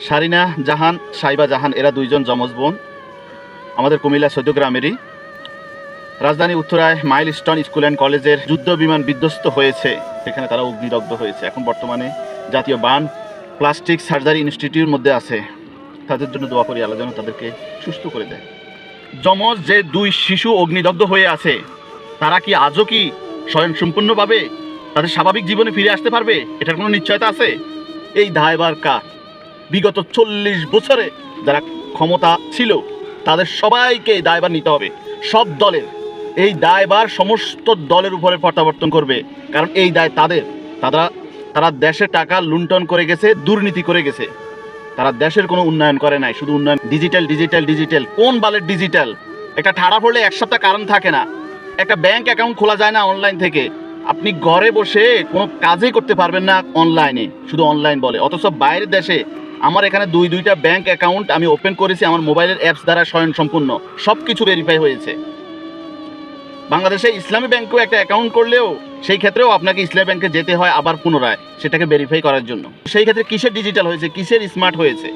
সারিনা, জাহান, সাইবা জাহান, এরা দুইজন যমজ বোন। আমাদের কুমিল্লা সদ্যগ্রামেরই রাজধানী উত্তরায় মাইল স্টোন স্কুল অ্যান্ড কলেজের যুদ্ধ বিমান বিধ্বস্ত হয়েছে। সেখানে তারা অগ্নিদগ্ধ হয়েছে। এখন বর্তমানে জাতীয় বান প্লাস্টিক সার্জারি ইনস্টিটিউটের মধ্যে আছে। তাদের জন্য দোয়া করি আল্লাহ যেন তাদেরকে সুস্থ করে দেয়। যমজ যে দুই শিশু অগ্নিদগ্ধ হয়ে আছে, তারা কি আজও কি স্বয়ংসম্পূর্ণভাবে তাদের স্বাভাবিক জীবনে ফিরে আসতে পারবে? এটার কোনো নিশ্চয়তা আছে? এই দায়বার কার? বিগত চল্লিশ বছরে যারা ক্ষমতা ছিল, তাদের সবাইকে দায়বার নিতে হবে। সব দলের। এই দায়বার সমস্ত দলের উপরে প্রত্যাবর্তন করবে। কারণ এই দায় তাদের। তারা তারা দেশে টাকা লুণ্ঠন করে গেছে, দুর্নীতি করে গেছে। তারা দেশের কোনো উন্নয়ন করে নাই, শুধু উন্নয়ন ডিজিটাল ডিজিটাল ডিজিটাল কোন বালের ডিজিটাল একটা ঠাড়া পড়লে এক সপ্তাহ কারণ থাকে না। একটা ব্যাংক অ্যাকাউন্ট খোলা যায় না অনলাইন থেকে। আপনি ঘরে বসে কোনো কাজই করতে পারবেন না অনলাইনে শুধু অনলাইন বলে। অথচ বাইরের দেশে আমার এখানে দুই দুইটা ব্যাংক অ্যাকাউন্ট আমি ওপেন করেছি, আমার মোবাইলের অ্যাপস দ্বারা স্বয়ং সম্পূর্ণ সব কিছু ভেরিফাই হয়েছে। বাংলাদেশে ইসলামী ব্যাংকেও একটা অ্যাকাউন্ট করলেও সেই ক্ষেত্রেও আপনাকে ইসলামী ব্যাংকে যেতে হয় আবার পুনরায়, সেটাকে ভেরিফাই করার জন্য। সেই ক্ষেত্রে কিসের ডিজিটাল হয়েছে? কিসের স্মার্ট হয়েছে?